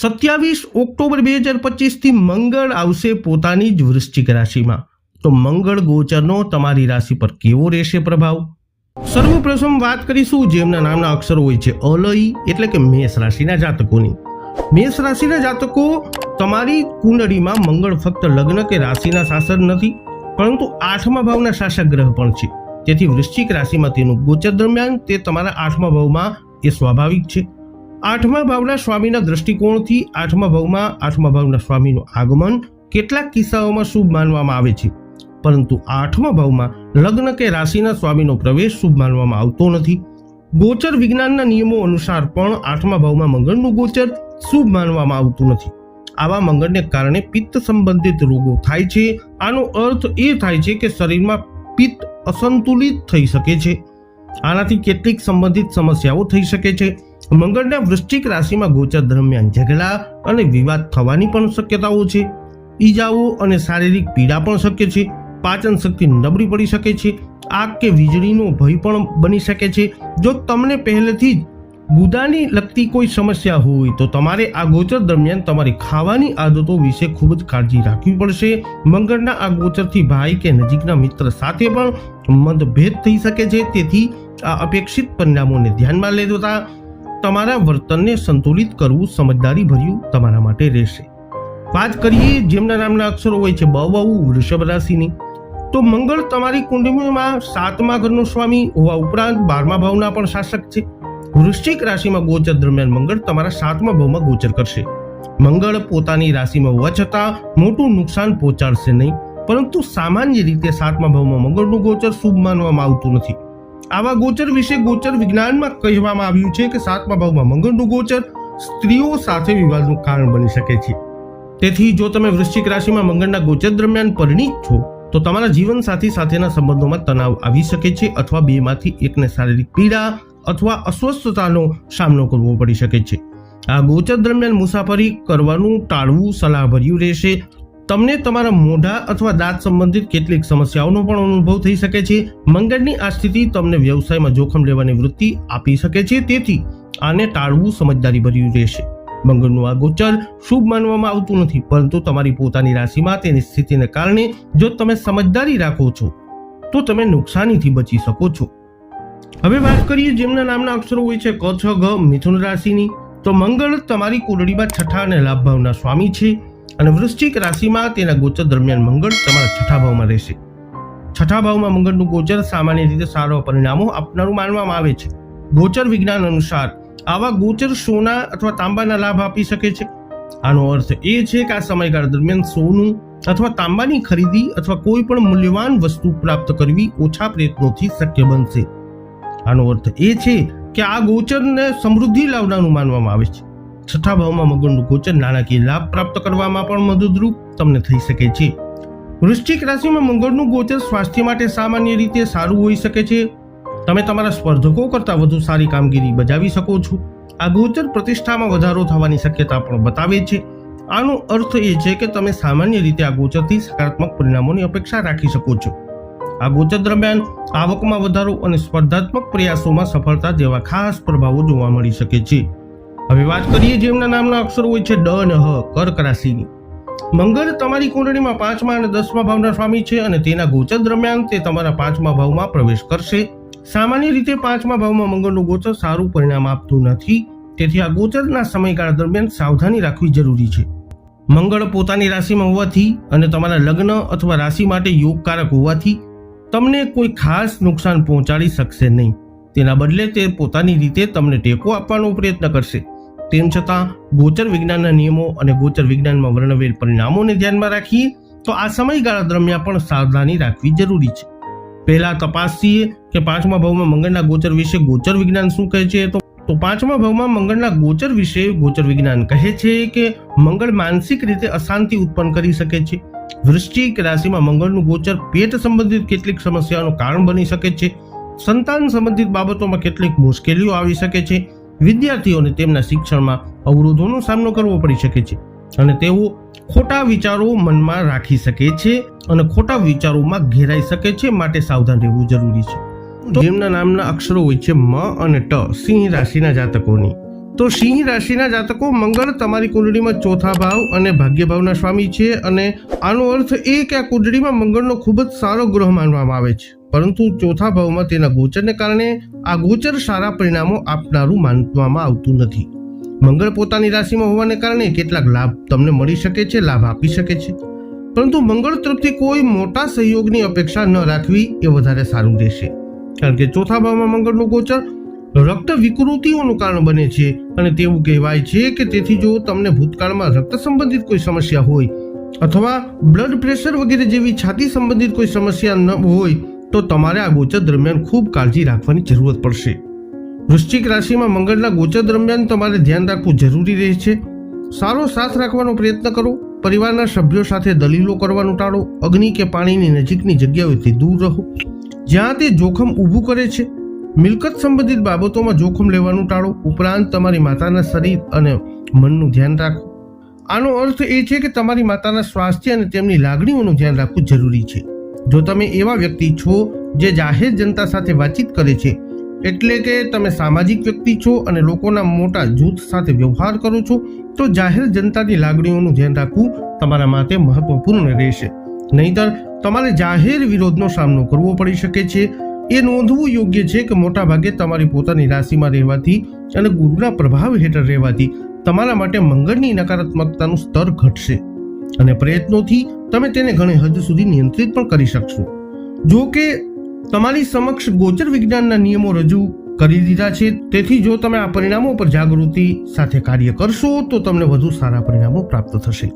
સત્યાવીસ ઓક્ટોબર બે હજાર પચીસથી મંગળ આવશે પોતાની જ વૃશ્ચિક રાશિમાં. તો મંગળ ગોચરનો તમારી રાશિ પર કેવો રહેશે પ્રભાવ? સર્વપ્રથમ વાત કરીશું જેમના નામના અક્ષરો હોય છે અલય, એટલે કે મેષ રાશિના જાતકોની. મેષ રાશિના જાતકો તમારી કુંડળીમાં મંગળ ફક્ત લગ્ન કે રાશિના શાસન નથી, પરંતુ આઠમા ભાવના શાસક ગ્રહ પણ છે. તેથી વૃશ્ચિક રાશિમાં તેનું ગોચર દરમિયાન તે તમારા આઠમા ભાવમાં એ સ્વાભાવિક છે. આઠમા ભાવના સ્વામીના દ્રષ્ટિકોણથી આઠમા ભાવમાં આઠમા ભાવના સ્વામીનું આગમન કેટલાક કિસ્સાઓમાં શુભ માનવામાં આવે છે. પરંતુ આઠમા ભાવમાં લગ્ન કે રાશિના સ્વામીનો પ્રવેશ શુભ માનવામાં આવતો નથી. ગોચર વિજ્ઞાનના નિયમો અનુસાર પણ આઠમા ભાવમાં મંગળનું ગોચર શુભ માનવામાં આવતું નથી. આવા મંગળને કારણે પિત્ત સંબંધિત રોગો થાય છે. આનો અર્થ એ થાય છે કે શરીરમાં પિત્ત અસંતુલિત થઈ શકે છે. આનાથી કેટલીક સંબંધિત સમસ્યાઓ થઈ શકે છે. મંગળના વૃશ્ચિક રાશિમાં ગોચર દરમિયાન ઝઘડા અને વિવાદ થવાની પણ શક્યતાઓ છે. ઈજાઓ અને શારીરિક પીડા પણ શક્ય છે. પાચન શક્તિ નબળી પડી શકે છે. આગ કે વીજળીનો ભય પણ બની શકે છે. જો તમને પહેલેથી જ ગુદાની લગતી કોઈ સમસ્યા હોય તો તમારે આ ગોચર દરમિયાન તમારી ખાવાની આદતો વિશે ખૂબ જ કાળજી રાખવી પડશે. મંગળના આ ગોચરથી ભાઈ કે નજીકના મિત્ર સાથે પણ મતભેદ થઈ શકે છે. તેથી આ અપેક્ષિત પરિણામોને ધ્યાનમાં લેતા તમારા વર્તનને સંતુલિત કરવું સમજદારી ભર્યું તમારા માટે રહેશે. વાત કરીએ જેમના નામના અક્ષરો હોય છે, બહુ વૃષભ રાશિની. તો મંગળ તમારી કુંડળીમાં સાતમા ઘરનો સ્વામી હોવા ઉપરાંત બારમા ભાવના પણ શાસક છે. વૃશ્ચિક રાશિમાં ગોચર દરમિયાન મંગળ તમારા સાતમા ભાવમાં ગોચર કરશે. મંગળ પોતાની રાશિમાં હોવા છતાં મોટું નુકસાન પહોંચાડશે નહીં, પરંતુ સામાન્ય રીતે સાતમા ભાવમાં મંગળનું ગોચર શુભ માનવામાં આવતું નથી. આવા ગોચર વિશે ગોચર વિજ્ઞાનમાં કહેવામાં આવ્યું છે કે સાતમા ભાવમાં મંગળનું ગોચર સ્ત્રીઓ સાથે વિવાદનું કારણ બની શકે છે. તેથી જો તમે વૃશ્ચિક રાશિમાં મંગળના ગોચર દરમિયાન પરિણીત છો, તો તમારા જીવનસાથી સાથેના સંબંધોમાં તણાવ આવી શકે છે અથવા બેમાંથી એકને શારીરિક પીડા અથવા અસ્વસ્થતાનો સામનો કરવો પડી શકે છે. આ ગોચર દરમિયાન મુસાફરી કરવાનું ટાળવું સલાહભર્યું રહેશે તમને તમારા મોઢા અથવા દાંત સંબંધિત કેટલીક સમસ્યાઓનો પણ અનુભવ થઈ શકે છે. મંગળની આ સ્થિતિ તમને વ્યવસાયમાં જોખમ લેવાની વૃત્તિ આપી શકે છે. તેથી આને ટાળવું સમજદારી ભર્યું રહેશે. મંગળનું આ ગોચર શુભ માનવામાં આવતું નથી, પરંતુ તમારી પોતાની રાશિમાં તેની સ્થિતિને કારણે જો તમે સમજદારી રાખો છો, તો તમે નુકસાનીથી બચી શકો છો. હવે વાત કરીએ જેમના નામના અક્ષરો હોય છે, ક, છ, ગ, મિથુન રાશિની. તો મંગળ તમારી કુંડળીમાં છઠ્ઠા અને લાભ ભાવના સ્વામી છે. અને વૃશ્ચિક રાશિમાં તેના ગોચર દરમિયાન મંગળ તમારા છઠ્ઠા ભાવમાં રહેશે. છઠ્ઠા ભાવમાં મંગળનું ગોચર સામાન્ય રીતે સારા પરિણામો આપનારું માનવામાં આવે છે. ગોચર વિજ્ઞાન અનુસાર આવા ગોચર સોના અથવા તાંબાના લાભ આપી શકે છે. આનો અર્થ એ છે કે આ સમયગાળા દરમિયાન સોનું અથવા તાંબાની ખરીદી અથવા કોઈ પણ મૂલ્યવાન વસ્તુ પ્રાપ્ત કરવી ઓછા પ્રયત્નોથી શક્ય બનશે. આનો અર્થ એ છે કે આ ગોચરને સમૃદ્ધિ લાવવાનું માનવામાં આવે છે. છઠ્ઠા ભાવમાં મંગળનું ગોચર નાણાકીય લાભ પ્રાપ્ત કરવામાં પણ મદદરૂપ તમને થઈ શકે છે. વૃશ્ચિક રાશિમાં મંગળનું ગોચર સ્વાસ્થ્ય માટે સામાન્ય રીતે સારું હોઈ શકે છે. તમે તમારા સ્પર્ધકો કરતાં વધુ સારી કામગીરી બજાવી શકો છો. આ ગોચર પ્રતિષ્ઠામાં વધારો થવાની શક્યતા પણ બતાવે છે. આનો અર્થ એ છે કે તમે સામાન્ય રીતે આ ગોચરથી સકારાત્મક પરિણામોની અપેક્ષા રાખી શકો છો. આ ગોચર દરમિયાન આવકમાં વધારો અને સ્પર્ધાત્મક પ્રયાસોમાં સફળતા જેવા ખાસ પ્રભાવો જોવા મળી શકે છે. હવે વાત કરીએ જેમના નામના અક્ષરો હોય છે ડ અને હ કર્ક રાશિની મંગળ તમારી કુંડળીમાં પાંચમા અને દસમા ભાવના સ્વામી છે અને તેના ગોચર દરમિયાન તે તમારા પાંચમા ભાવમાં પ્રવેશ કરશે. સામાન્ય રીતે પાંચમા ભાવમાં મંગળનું ગોચર સારું પરિણામ આપતું નથી. તેથી આ ગોચરના સમયગાળા દરમિયાન સાવધાની રાખવી જરૂરી છે. મંગળ પોતાની રાશિમાં હોવાથી અને તમારા લગ્ન અથવા રાશિ માટે યોગકારક હોવાથી તમને કોઈ ખાસ નુકસાન પહોંચાડી શકશે નહીં. તેના બદલે તે પોતાની રીતે તમને ટેકો આપવાનો પ્રયત્ન કરશે. તેમ છતાં ગોચર વિજ્ઞાનના નિયમો અને ગોચર વિજ્ઞાનમાં વર્ણવેલ પરિણામોને ધ્યાનમાં રાખીએ તો આ સમયગાળા દરમિયાન પણ સાવધાની રાખવી જરૂરી છે. પહેલા તપાસીએ કે પાંચમા ભાવમાં મંગળના ગોચર વિશે ગોચર વિજ્ઞાન શું કહે છે તો તો પાંચમા ભાવમાં મંગળના ગોચર વિશે ગોચર વિજ્ઞાન કહે છે કે મંગળ માનસિક રીતે અશાંતિ ઉત્પન્ન કરી શકે છે. વૃશ્ચિક રાશિમાં મંગળનું ગોચર પેટ સંબંધિત કેટલીક સમસ્યાઓનું કારણ બની શકે છે. સંતાન સંબંધિત બાબતોમાં કેટલીક મુશ્કેલીઓ આવી શકે છે. વિદ્યાર્થીઓને તેમના શિક્ષણમાં અવરોધોનો સામનો કરવો પડી શકે છે અને તેઓ ખોટા વિચારો મનમાં રાખી શકે છે અને ખોટા વિચારોમાં ઘેરાઈ શકે છે માટે સાવધાન રહેવું જરૂરી છે. જેમના નામના અક્ષરો હોય છે મ અને ટ, સિંહ રાશિના જાતકોની. તો સિંહ રાશિના જાતકો મંગળ તમારી કુંડળીમાં ચોથા ભાવ અને ભાગ્ય ભાવના સ્વામી છે અને આનો અર્થ એ કે આ કુંડળીમાં મંગળનો ખૂબ જ સારો ગ્રહ માનવામાં આવે છે. પરંતુ ચોથા ભાવમાં તેના ગોચરને કારણે આ ગોચર સારા પરિણામો આપનારું માનવામાં આવતું નથી. મંગળ પોતાની રાશિમાં હોવાને કારણે કેટલાક લાભ તમને મળી શકે છે, લાભ આપી શકે છે. પરંતુ મંગળ તરફથી કોઈ મોટા સહયોગની અપેક્ષા ન રાખવી એ વધારે સારું રહેશે. કારણ કે ચોથા ભાવમાં મંગળનું ગોચર રક્ત વિકૃતિઓનું કારણ બને છે અને તેવું કહેવાય છે કે તેથી જો તમને ભૂતકાળમાં રક્ત સંબંધિત કોઈ સમસ્યા હોય અથવા બ્લડ પ્રેશર વગેરે જેવી છાતી સંબંધિત કોઈ સમસ્યા ન હોય તો તમારે આ ગોચર દરમિયાન ખૂબ કાળજી રાખવાની જરૂરત પડશે. વૃશ્ચિક રાશિમાં મંગળના ગોચર દરમિયાન તમારે ધ્યાન રાખવું જરૂરી રહે છે. સારો સાથ રાખવાનો પ્રયત્ન કરો. પરિવારના સભ્યો સાથે દલીલો કરવાનું ટાળો. અગ્નિ કે પાણીની નજીકની જગ્યાઓથી દૂર રહો. જ્યાં તે જોખમ ઊભું કરે છે. મિલકત સંબંધિત બાબતોમાં જોખમ લેવાનું ટાળો. ઉપરાંત તમારી માતાના શરીર અને મનનું ધ્યાન રાખો. આનો અર્થ એ છે કે તમારી માતાના સ્વાસ્થ્ય અને તેમની લાગણીઓનું ધ્યાન રાખવું જરૂરી છે. જો તમે એવા વ્યક્તિ છો જે જાહેર જનતા સાથે વાતચીત કરે છે, એટલે કે તમે સામાજિક વ્યક્તિ છો અને લોકોના મોટા જૂથ સાથે વ્યવહાર કરો છો, તો જાહેર જનતાની લાગણીઓનું ધ્યાન રાખવું તમારા માટે મહત્વપૂર્ણ રહેશે. નહીતર તમારે જાહેર વિરોધનો સામનો કરવો પડી શકે છે. એ નોંધવું યોગ્ય છે કે મોટા ભાગે તમારી પોતાની રાશિમાં રહેવાથી અને ગુરુના પ્રભાવ હેઠળ રહેવાથી તમારા માટે મંગળની નકારાત્મકતાનું સ્તર ઘટશે. અને પ્રયત્નોથી તમે તેને ઘણી હદ સુધી નિયંત્રિત પણ કરી શકશો. જો કે, તમારી સમક્ષ ગોચર વિજ્ઞાનના નિયમો રજૂ કરી દીધા છે, તેથી જો તમે આ પરિણામો પર જાગૃતિ સાથે કાર્ય કરશો, તો તમને વધુ સારા પરિણામો પ્રાપ્ત થશે.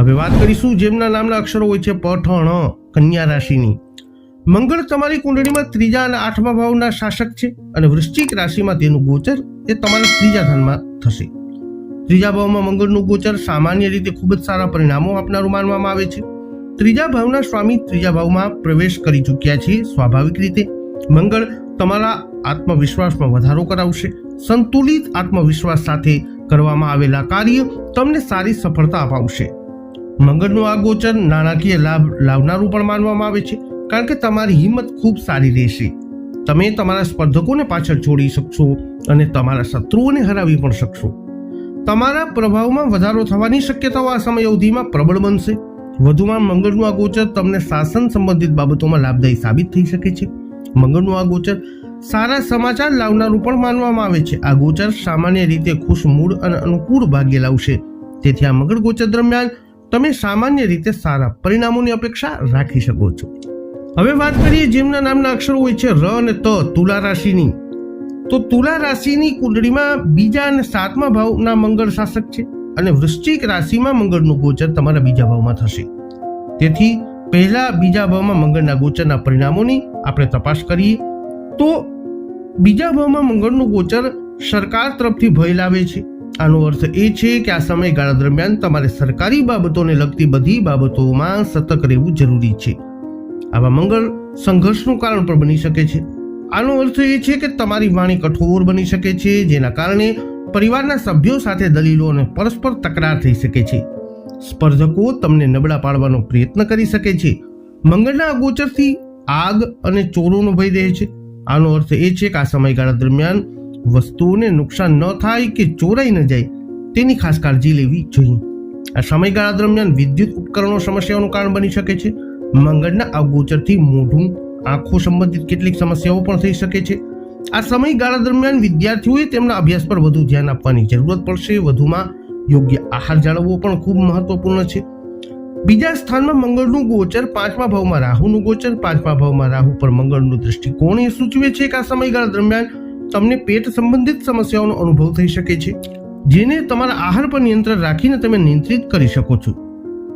હવે વાત કરીશું જેમના નામના અક્ષરો હોય છે પઠણ, કન્યા રાશિની. મંગળ તમારી કુંડળીમાં ત્રીજા અને આઠમા ભાવના શાસક છે, અને વૃશ્ચિક રાશિમાં તેનું ગોચર એ તમારા ત્રીજા ધનમાં થશે. ત્રીજા ભાવમાં મંગળનું ગોચર સામાન્ય રીતે ખૂબ જ સારા પરિણામો આપનારું માનવામાં આવે છે. ત્રીજા ભાવના સ્વામી ત્રીજા ભાવમાં પ્રવેશ કરી ચૂક્યા છે. સ્વાભાવિક રીતે મંગળ તમારા આત્મવિશ્વાસમાં વધારો કરાવશે. સંતુલિત આત્મવિશ્વાસ સાથે કરવામાં આવેલા કાર્ય તમને સારી સફળતા અપાવશે. મંગળનું આ ગોચર નાણાકીય લાભ લાવનારું પણ માનવામાં આવે છે, કારણ કે તમારી હિંમત ખૂબ સારી રહેશે. તમે તમારા સ્પર્ધકોને પાછળ છોડી શકશો અને તમારા શત્રુઓને હરાવી પણ શકશો. તમારા પ્રભાવમાં વધારો થવાની શક્યતાઓ આ સમય અવધિમાં પ્રબળ બનશે. વધુમાં મંગળનું આ ગોચર તમને શાસન સંબંધિત બાબતોમાં લાભદાયી સાબિત થઈ શકે છે. મંગળનું આ ગોચર સારા સમાચાર લાવનારું પણ માનવામાં આવે છે. આ ગોચર સામાન્ય રીતે ખુશ મૂડ અને અનુકૂળ ભાગ્ય લાવશે. તેથી આ મંગળ ગોચર દરમિયાન તમે સામાન્ય રીતે સારા પરિણામોની અપેક્ષા રાખી શકો છો. હવે વાત કરીએ જેમના નામના અક્ષરો હોય છે ર અને ત તુલા રાશિની. તો તુલા રાશિની કુંડળીમાં બીજા અને સાતમા ભાવના મંગળ શાસક છે અને વૃશ્ચિક રાશિમાં મંગળનું ગોચર તમારા બીજા ભાવમાં થશે. તેથી પહેલા બીજા ભાવમાં મંગળના ગોચરના પરિણામોની આપણે તપાસ કરીએ. તો બીજા ભાવમાં મંગળનું ગોચર સરકાર તરફથી ભય લાવે છે. આનો અર્થ એ છે કે આ સમયગાળા દરમિયાન તમારે સરકારી બાબતોને લગતી બધી બાબતોમાં સતર્ક રહેવું જરૂરી છે. આવા મંગળ સંઘર્ષનું કારણ પણ બની શકે છે. આનો અર્થ એ છે કે તમારી વાણી કઠોર બની શકે છે, જેના કારણે પરિવારના સભ્યો સાથે દલીલો અને પરસ્પર તકરાર થઈ શકે છે. સ્પર્ધકો તમને નબળા પાડવાનો પ્રયત્ન કરી શકે છે. મંગળના અગોચરથી આગ અને ચોરોનો ભય રહે છે. આનો અર્થ એ છે કે આ સમયગાળા દરમિયાન વસ્તુઓને નુકસાન ન થાય કે ચોરાઈ ન જાય, તેની ખાસ કાળજી લેવી જોઈએ. આ સમયગાળા દરમિયાન વિદ્યુત ઉપકરણો સમસ્યાઓનું કારણ બની શકે છે. મંગળના અગોચરથી મોઢું આંખો સંબંધિત કેટલીક સમસ્યાઓ પણ થઈ શકે છે. આ સમયગાળા દરમિયાન વિદ્યાર્થીઓએ તેમના અભ્યાસ પર વધુ ધ્યાન આપવાની જરૂરત પડશે. વધુમાં યોગ્ય આહાર જાળવવો પણ ખૂબ મહત્વપૂર્ણ છે. બીજા સ્થાનમાં મંગળનું ગોચર, પાંચમા ભાવમાં રાહુનું ગોચર, પાંચમા ભાવમાં રાહુ પર મંગળનું દૃષ્ટિકોણ એ સૂચવે છે કે આ સમયગાળા દરમિયાન તમને પેટ સંબંધિત સમસ્યાઓનો અનુભવ થઈ શકે છે, જેને તમારા આહાર પર નિયંત્રણ રાખીને તમે નિયંત્રિત કરી શકો છો.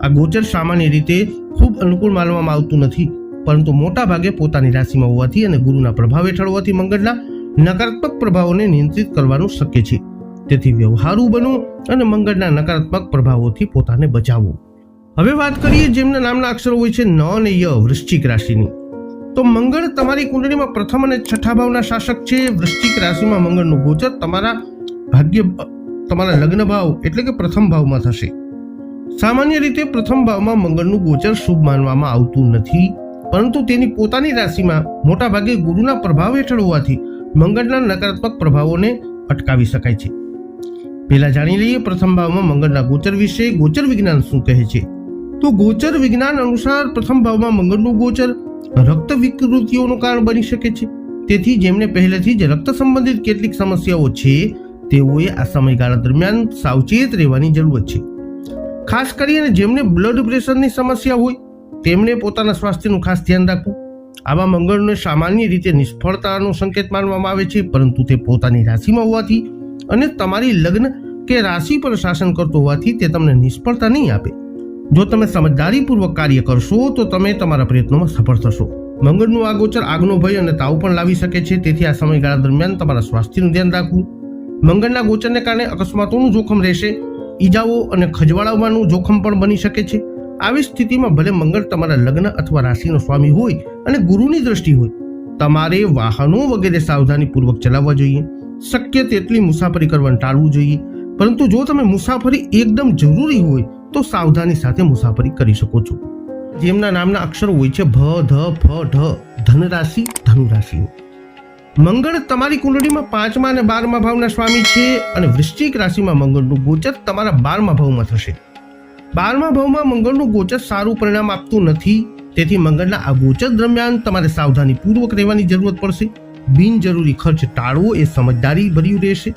આ ગોચર સામાન્ય રીતે ખૂબ અનુકૂળ માનવામાં આવતું નથી. પરંતુ મોટા ભાગે પોતાની રાશિમાં હોવાથી અને ગુરુના પ્રભાવ હેઠળ હોવાથી મંગળના નકારાત્મક પ્રભાવોને નિયંત્રિત કરવાનું શક્ય છે. તેથી વ્યવહારુ બનો અને મંગળના નકારાત્મક પ્રભાવોથી પોતાને બચાવો હવે વાત કરીએ જેમના નામના અક્ષરો હોય છે ન અને ય વૃશ્ચિક રાશિની. તો મંગળ તમારી કુંડળીમાં પ્રથમ અને છઠ્ઠા ભાવના શાસક છે. વૃશ્ચિક રાશિમાં મંગળનું ગોચર તમારા ભાગ્ય તમારા લગ્ન ભાવ એટલે કે પ્રથમ ભાવમાં થશે. સામાન્ય રીતે પ્રથમ ભાવમાં મંગળનું ગોચર શુભ માનવામાં આવતું નથી. પરંતુ તેની પોતાની રાશિમાં મોટાભાગે ગુરુના પ્રભાવ હેઠળ હોવાથી મંગળના નકારાત્મક પ્રભાવોને અટકાવી શકાય છે. પહેલા જાણી લઈએ પ્રથમ ભાવમાં મંગળના ગોચર વિશે. ગોચર વિજ્ઞાન શું કહે છે? તો ગોચર વિજ્ઞાન અનુસાર પ્રથમ ભાવમાં મંગળનું ગોચર રક્ત વિકૃતિઓનું કારણ બની શકે છે. તેથી જેમને પહેલેથી જ રક્ત સંબંધિત કેટલીક સમસ્યાઓ છે, તેઓએ આ સમયગાળા દરમિયાન સાવચેત રહેવાની જરૂર છે. ખાસ કરીને જેમને બ્લડ પ્રેશરની સમસ્યા હોય તેમણે પોતાના સ્વાસ્થ્યનું ખાસ ધ્યાન રાખવું. આવા મંગળને સામાન્ય રીતે નિષ્ફળતાનો સંકેત માનવામાં આવે છે, પરંતુ તે પોતાની રાશિમાં હોવાથી અને તમારી લગ્ન કે રાશિ પર શાસન કરતો હોવાથી તે તમને નિષ્ફળતા નહીં આપે. જો તમે સમજદારીપૂર્વક કાર્ય કરશો, તો તમે તમારા પ્રયત્નોમાં સફળ થશો. મંગળનું આ ગોચર આગનો ભય અને તાવ પણ લાવી શકે છે, તેથી આ સમયગાળા દરમિયાન તમારા સ્વાસ્થ્યનું ધ્યાન રાખવું. મંગળના ગોચરને કારણે અકસ્માતોનું જોખમ રહેશે, ઈજાઓ અને ખજવાળાવાનું જોખમ પણ બની શકે છે. આવી સ્થિતિમાં ભલે મંગળ તમારા લગ્ન અથવા રાશિનો સ્વામી હોય અને ગુરુની દ્રષ્ટિ હોય, તમારે વાહનો વગેરે સાવધાનીપૂર્વક ચલાવવા જોઈએ. શક્ય તેટલી મુસાફરી કરવાનું ટાળવું જોઈએ. પરંતુ જો તમે મુસાફરી એકદમ જરૂરી હોય, તો સાવધાની સાથે મુસાફરી કરી શકો છો. જેમના નામના અક્ષરો હોય છે, ભ, ધ, ફ, ઢ ધન રાશિ ધનુ રાશિ મંગળ તમારી કુંડળીમાં પાંચમા અને બારમા ભાવના સ્વામી છે અને વૃશ્ચિક રાશિમાં મંગળનું ગોચર તમારા બારમા ભાવમાં થશે. બારમા ભાવમાં મંગળનું ગોચર સારું પરિણામ આપતું નથી. તેથી મંગળના આ ગોચર દરમિયાન તમારે સાવધાનીપૂર્વક રહેવાની જરૂરત પડશે. બિનજરૂરી ખર્ચ ટાળવો એ સમજદારી ભર્યું રહેશે.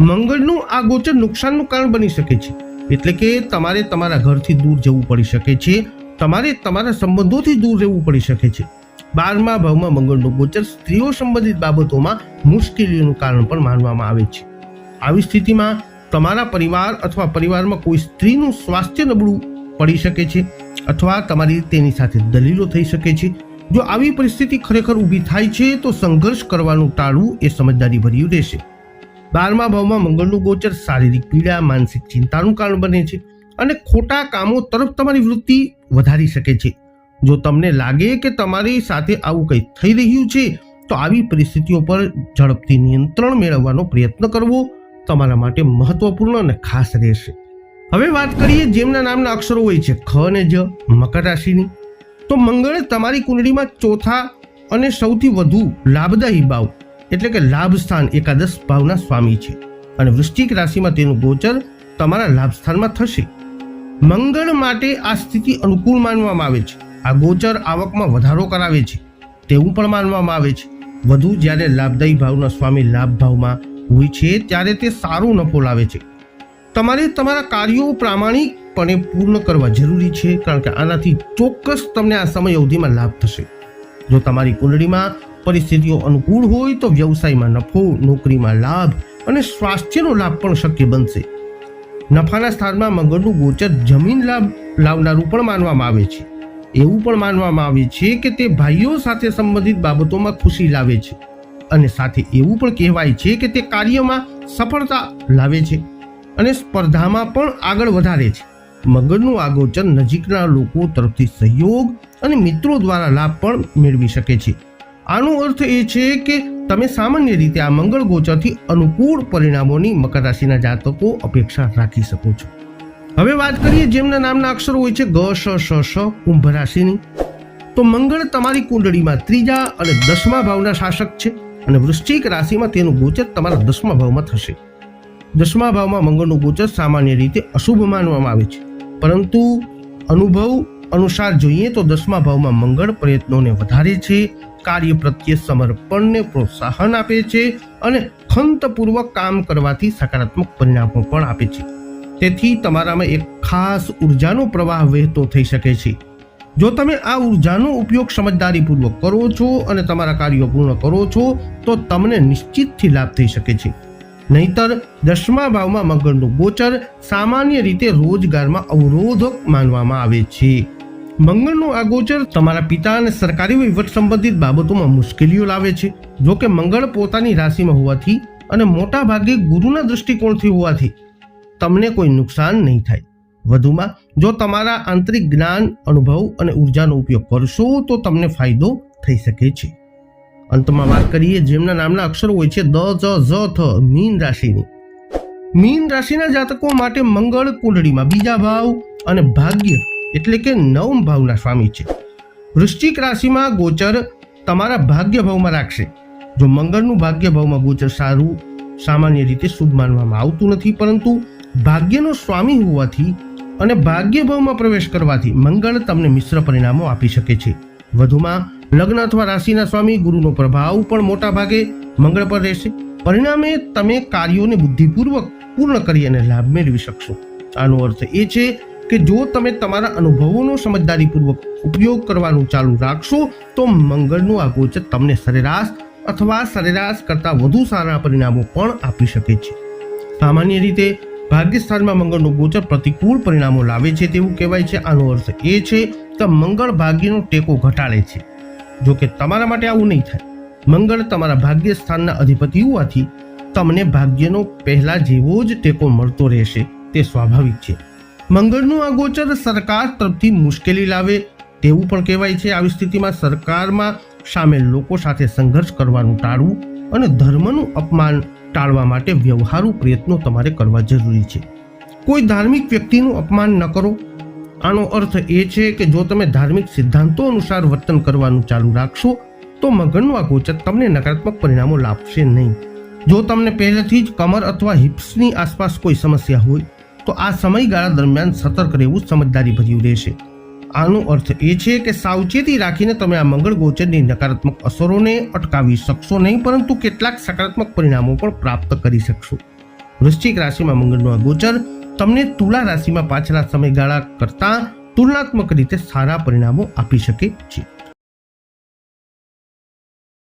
મંગળનું આ ગોચર નુકસાનનું કારણ બની શકે છે. એટલે કે તમારે તમારા ઘરથી દૂર જવું પડી શકે છે. તમારે તમારા સંબંધોથી દૂર રહેવું પડી શકે છે. બારમા ભાવમાં મંગળનું ગોચર સ્ત્રીઓ સંબંધિત બાબતોમાં મુશ્કેલીઓનું કારણ પણ માનવામાં આવે છે. આવી સ્થિતિમાં તમારા પરિવાર અથવા પરિવારમાં કોઈ સ્ત્રીનું સ્વાસ્થ્ય નબળું પડી શકે છે અથવા તમારી તેની સાથે દલીલો થઈ શકે છે. જો આવી પરિસ્થિતિ ખરેખર ઊભી થાય છે, તો સંઘર્ષ કરવાનું ટાળવું એ સમજદારી ભર્યું રહેશે. બારમા ભાવમાં મંગળનું ગોચર શારીરિક પીડા, માનસિક ચિંતાનું કારણ બને છે અને ખોટા કામો તરફ તમારી વૃત્તિ વધારી શકે છે. જો તમને લાગે કે તમારી સાથે આવું કંઈ થઈ રહ્યું છે, તો આવી પરિસ્થિતિઓ પર ઝડપથી નિયંત્રણ મેળવવાનો પ્રયત્ન કરવો તમારા માટે મહત્વપૂર્ણ અને ખાસ રહેશે. હવે વાત કરીએ જેમના નામના અક્ષરો હોય છે, ખ અને જ, મકર રાશિની. તો મંગળ તમારી કુંડળીમાં ચોથા અને સૌથી વધુ લાભદાયી ભાવ, એટલે કે લાભ સ્થાન એકાદશ ભાવના સ્વામી છે. અને વૃશ્ચિક રાશિમાં તેનું ગોચર તમારા લાભ સ્થાનમાં થશે. મંગળ માટે આ સ્થિતિ અનુકૂળ માનવામાં આવે છે. આ ગોચર આવકમાં વધારો કરાવે છે. તેવું પણ માનવામાં આવે છે. વધુ જ્યારે લાભદાયી ભાવના સ્વામી લાભ ભાવમાં હોય છે, ત્યારે તે સારો નફો લાવે છે. તમારે તમારા કાર્યો પ્રામાણિકપણે પૂર્ણ કરવા જરૂરી છે, કારણ કે આનાથી ચોક્કસ તમને આ સમય અવધિમાં લાભ થશે. જો તમારી કુંડળીમાં પરિસ્થિતિઓ અનુકૂળ હોય, તો વ્યવસાયમાં નફો, નોકરીમાં લાભ અને સ્વાસ્થ્યનો લાભ પણ શક્ય બનશે. નફાના સ્થાનમાં મંગળનું ગોચર જમીન લાભ લાવનારું પણ માનવામાં આવે છે. એવું પણ માનવામાં આવે છે કે તે ભાઈઓ સાથે સંબંધિત બાબતોમાં ખુશી લાવે છે. અને સાથે એવું પણ કહેવાય છે કે તે કાર્યમાં સફળતા લાવે છે અને સ્પર્ધામાં પણ આગળ વધારે છે. મંગળનું આગોચર નજીકના લોકો તરફથી સહયોગ અને મિત્રો દ્વારા લાભ પણ મેળવી શકે છે. આનો અર્થ એ છે કે તમે સામાન્ય રીતે આ મંગળ ગોચરથી અનુકૂળ પરિણામોની મકર રાશિના જાતકો અપેક્ષા રાખી શકો છો. હવે વાત કરીએ જેમના નામના અક્ષરો હોય છે ગ, શ શ શ, કુંભ રાશિની. તો મંગળ તમારી કુંડળીમાં ત્રીજા અને દસમા ભાવના શાસક છે. અને વૃશ્ચિક રાશિમાં તેનું ગોચર તમારા દસમા ભાવમાં થશે. દસમા ભાવમાં મંગળનું ગોચર સામાન્ય રીતે અશુભ માનવામાં આવે છે. પરંતુ અનુભવ અનુસાર જોઈએ તો દસમા ભાવમાં મંગળ પ્રયત્નોને વધારે છે, કાર્ય પ્રત્યે સમર્પણને પ્રોત્સાહન આપે છે અને ખંતપૂર્વક કામ કરવાથી સકારાત્મક પરિણામો પણ આપે છે. તેથી તમારામાં એક ખાસ ઉર્જાનો પ્રવાહ વહેતો થઈ શકે છે. જો તમે આ ઉર્જાનો ઉપયોગ સમજદારીપૂર્વક કરો છો અને તમારા કાર્યો પૂર્ણ કરો છો, તો તમને નિશ્ચિતથી લાભ થઈ શકે છે. નહીતર, દસમા ભાવમાં મંગળનું ગોચર સામાન્ય રીતે રોજગારમાં અવરોધક માનવામાં આવે છે. મંગળનું આ ગોચર તમારા પિતા અને સરકારી વહીવટ સંબંધિત બાબતોમાં મુશ્કેલીઓ લાવે છે. જો કે મંગળ પોતાની રાશિમાં હોવાથી અને મોટા ભાગે ગુરુના દૃષ્ટિકોણથી હોવાથી તમને કોઈ નુકસાન નહીં થાય. વધુમાં જો તમારા આંતરિક જ્ઞાન, અનુભવ અને ઉર્જાનો ઉપયોગ કરશો, તો તમને ફાયદો થઈ શકે છે. અંતમાં વાત કરીએ, જેમના નામના અક્ષરો હોય છે, દ, જ જ થ, મીન રાશિની. મીન રાશિના જાતકો માટે મંગળ કુંડળીમાં બીજા ભાવ અને ભાગ્ય એટલે કે નવમ ભાવના સ્વામી છે. વૃશ્ચિક રાશિમાં ગોચર તમારા ભાગ્ય ભાવમાં રાખશે. જો મંગળનું ભાગ્ય ભાવમાં ગોચર સારું, સામાન્ય રીતે શુભ માનવામાં આવતું નથી, પરંતુ ભાગ્યનો સ્વામી હોવાથી અને ભાગ્યભાવમાં પ્રવેશ કરવાથી મંગળ તમને મિશ્ર પરિણામો આપી શકે છે. વધુમાં, લગ્ન અથવા રાશિના સ્વામી ગુરુનો પ્રભાવ પણ મોટા ભાગે મંગળ પર રહેશે. પરિણામે તમે કાર્યોને બુદ્ધિપૂર્વક પૂર્ણ કરી અને લાભ મેળવી શકશો. આનો અર્થ એ છે કે જો તમે તમારા અનુભવોનો સમજદારીપૂર્વક ઉપયોગ કરવાનું ચાલુ રાખશો, તો મંગળનું આ ગોચર તમને સરેરાશ અથવા સરેરાશ કરતાં વધુ સારા પરિણામો પણ આપી શકે છે. સામાન્ય રીતે ભાગ્યસ્થાનમાં મંગળનું ગોચર પ્રતિકૂળ પરિણામો લાવે છે તેવું કહેવાય છે. આનો અર્થ એ છે કે મંગળ ભાગ્યનો ટેકો ઘટાડે છે. જો કે તમારા માટે આવું નહીં થાય. મંગળ તમારા ભાગ્ય સ્થાનના અધિપતિ હોવાથી તમને ભાગ્યનો પહેલા જેવો જ ટેકો મળતો રહેશે. તે સ્વાભાવિક છે. મંગળનું આ ગોચર સરકાર તરફથી મુશ્કેલી લાવે તેવું પણ કહેવાય છે. આવી સ્થિતિમાં સરકારમાં સામેલ લોકો સાથે સંઘર્ષ કરવાનું ટાળવું અને ધર્મનું અપમાન ટાળવા માટે વ્યવહારુ પ્રયત્નો તમારે કરવા જરૂરી છે. કોઈ ધાર્મિક વ્યક્તિનું અપમાન ન કરો. આનો અર્થ એ છે કે જો તમે ધાર્મિક સિદ્ધાંતો અનુસાર વર્તન કરવાનું ચાલુ રાખશો, તો મગનનું આ ગોચર તમને નકારાત્મક પરિણામો લાવશે નહીં. જો તમને પહેલેથી જ કમર અથવા હિપ્સની આસપાસ કોઈ સમસ્યા હોય, તો આ સમયગાળા દરમિયાન સતર્ક રહેવું સમજદારી ભર્યું રહેશે. આનો અર્થ એ છે કે સાવચેતી રાખીને તમે આ મંગળ ગોચરની નકારાત્મક અસરોને અટકાવી શકશો નહીં, પરંતુ કેટલાક સકારાત્મક પરિણામો પણ પ્રાપ્ત કરી શકશો. વૃશ્ચિક રાશિમાં મંગળનું આ ગોચર તમને તુલા રાશિમાં પાછલા સમયગાળા કરતાં તુલનાત્મક રીતે સારા પરિણામો આપી શકે છે.